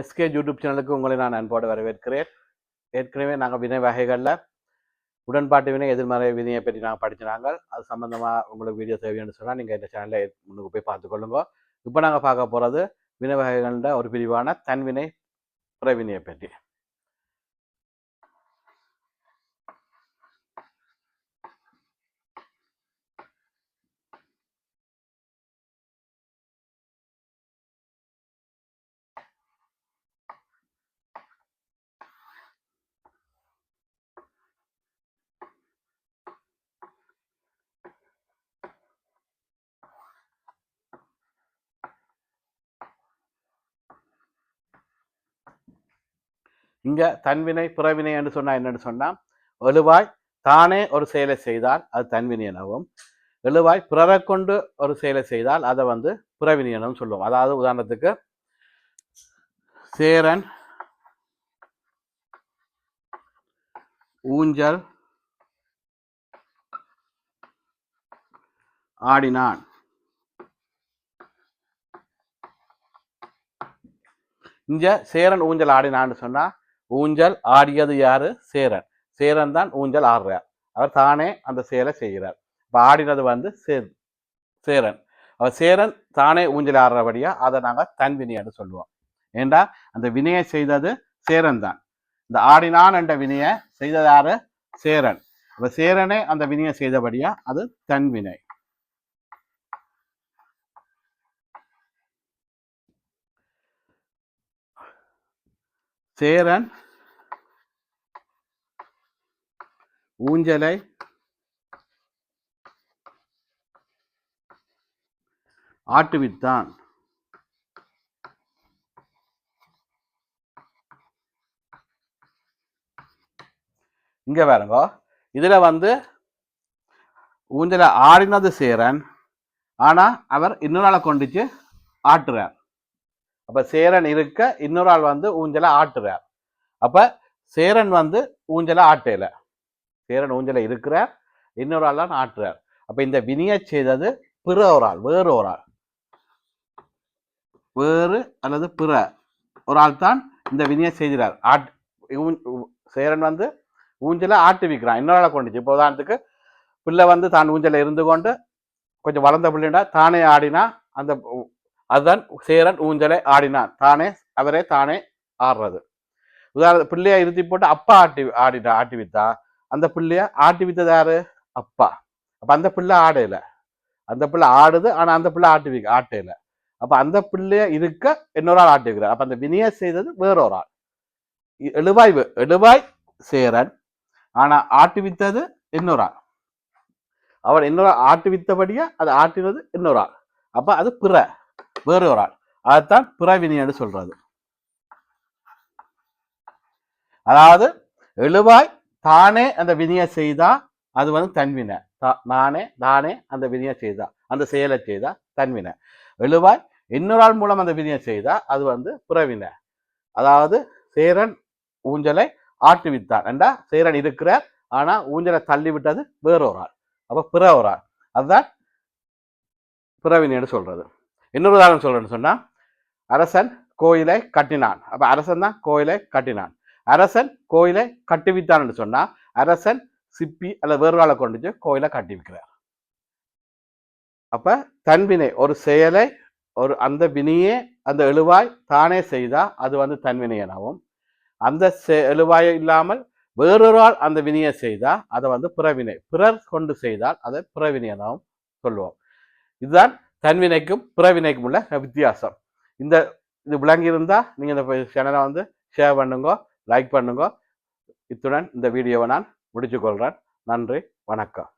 SK YouTube சேனலுக்கு உங்களை நான் அன்போடு வரவேற்கிறேன். ஏற்கனவே நாங்கள் வினை வகைகளில் உடன்பாட்டு வினை எதிர்மறை வினையை பற்றி நாங்கள் படிச்சினாங்க அது சம்மந்தமாக உங்களுக்கு வீடியோ தேவைன்னு சொன்னால் நீங்கள் இந்த சேனலில் முன்னுக்கு போய் பார்த்துக்கொள்ளுங்க இப்போ நாங்கள் பார்க்க போகிறது வினை வகைகளில் ஒரு பிரிவான தன்வினை பிறவினையை பற்றி. இங்கே தன்வினை புறவினை என்று சொன்னால் என்னன்னு சொன்னால் வலுவாய் தானே ஒரு செயலை செய்தால் அது தன்வினை எனவும் எழுவாய் பிறரை கொண்டு ஒரு செயலை செய்தால் அதை வந்து புறவினி எனவும் சொல்லுவோம். அதாவது உதாரணத்துக்கு சேரன் ஊஞ்சல் ஆடினான். இங்க சேரன் ஊஞ்சல் ஆடினான்னு சொன்னா ஊஞ்சல் ஆடியது யாரு? சேரன். சேரன் தான் ஊஞ்சல் ஆடுறார். அவர் தானே அந்த செயலை செய்கிறார். இப்போ ஆடினது வந்து சேர் சேரன். அவர் சேரன் தானே ஊஞ்சல் ஆடுறபடியா அதை நாங்கள் தன் வினைன்னு சொல்லுவோம். ஏண்டா? அந்த வினையை செய்தது சேரன் தான். இந்த ஆடினான் என்ற வினையை செய்தது யாரு? சேரன். அப்போ சேரனே அந்த வினையை செய்தபடியா அது தன் வினை. சேரன் ஊஞ்சலை ஆட்டுவித்தான். இங்க பாருங்க இதுல வந்து ஊஞ்சலை ஆடினது சேரன் ஆனா அவர் இன்னொரு நாளை கொண்டுச்சு ஆட்டுறார். அப்போ சேரன் இருக்க இன்னொரு ஆள் வந்து ஊஞ்சலை ஆட்டுறார். அப்போ சேரன் வந்து ஊஞ்சலை ஆட்டையில சேரன் ஊஞ்சலை இருக்கிறார் இன்னொரு ஆள் தான் ஆட்டுறார். அப்போ இந்த வினிய செய்தது பிற ஒரு ஆள் வேறு ஒரு ஆள். வேறு அல்லது பிற ஒரு ஆள் தான் இந்த வினிய செய்கிறார். ஆட் சேரன் வந்து ஊஞ்சலை ஆட்டுவிக்கிறான் இன்னொரு ஆளை கொண்டுச்சு. இப்போ உதாரணத்துக்கு பிள்ளை வந்து தான் ஊஞ்சல இருந்து கொண்டு கொஞ்சம் வளர்ந்த பிள்ளைண்டா தானே ஆடினா அந்த அதுதான் சேரன் ஊஞ்சலை ஆடினான். தானே அவரே தானே ஆடுறது. உதாரண பிள்ளையை இருத்தி போட்டு அப்பா ஆட்டி ஆடிட்டா ஆட்டி வித்தா அந்த பிள்ளைய ஆட்டி வித்தது யாரு? அப்பா. அப்ப அந்த பிள்ளை ஆடையில அந்த பிள்ளை ஆடுது ஆனா அந்த பிள்ளை ஆட்டி வைக்க ஆட்டையில அப்ப அந்த பிள்ளைய இருக்க இன்னொரு ஆள் ஆட்டி வைக்கிறார் அப்ப அந்த வினைய செய்தது வேறொரு ஆள். எழுவாய் வே- எழுவாய் சேரன் ஆனா ஆட்டி வித்தது இன்னொரு ஆள். அவர் இன்னொரு ஆட்டி வித்தபடியா அதை ஆட்டினது இன்னொரு ஆள். அப்ப அது பிற. வேறு ஒரு ஆள் அதுதான் பிறவினின்னு சொல்றது. அதாவது எழுவாய் தானே அந்த வினியை செய்தா அது வந்து தன்வினை தா- நானே தானே அந்த வினியை செய்தா அந்த செயலை செய்தா தன்வினை எழுவாய் இன்னொரு ஆள் மூலம் அந்த வினியை செய்தா அது வந்து புறவினை. அதாவது சேரன் ஊஞ்சலை ஆட்டுவித்தான். என்றா சேரன் இருக்கிறார் ஆனா ஊஞ்சலை தள்ளி விட்டது வேறொரு ஆள் அப்ப பிற ஒரு ஆள் அதுதான் பிறவினைன்னு சொல்றது. இன்னொரு உதாரணம் சொல்கிறேன்னு சொன்னால் அரசன் கோயிலை கட்டினான். அப்போ அரசன் தான் கோயிலை கட்டினான். அரசன் கோயிலை கட்டுவித்தான்னு சொன்னால் அரசன் சிப்பி அல்லது வேர்வாளை கொண்டு கோயிலை கட்டி வைக்கிறார். அப்போ தன்வினை ஒரு செயலை ஒரு அந்த வினையே அந்த எழுவாய் தானே செய்தால் அது வந்து தன்வினை எனவும் அந்த செ- எழுவாய் இல்லாமல் வேறொருவால் அந்த வினையை செய்தால் அதை வந்து பிறவினை பிறர் கொண்டு செய்தால் அதை பிறவினை எனவும் சொல்லுவோம். இதுதான் தன்வினைக்கும் பிறவினைக்கும் உள்ள வித்தியாசம். இந்த இது விளங்கி இருந்தால் நீங்கள் இந்த சேனலை வந்து ஷேர் பண்ணுங்க லைக் பண்ணுங்க. இத்துடன் இந்த வீடியோவை நான் முடிச்சுக்கொள்கிறேன் நன்றி வணக்கம்.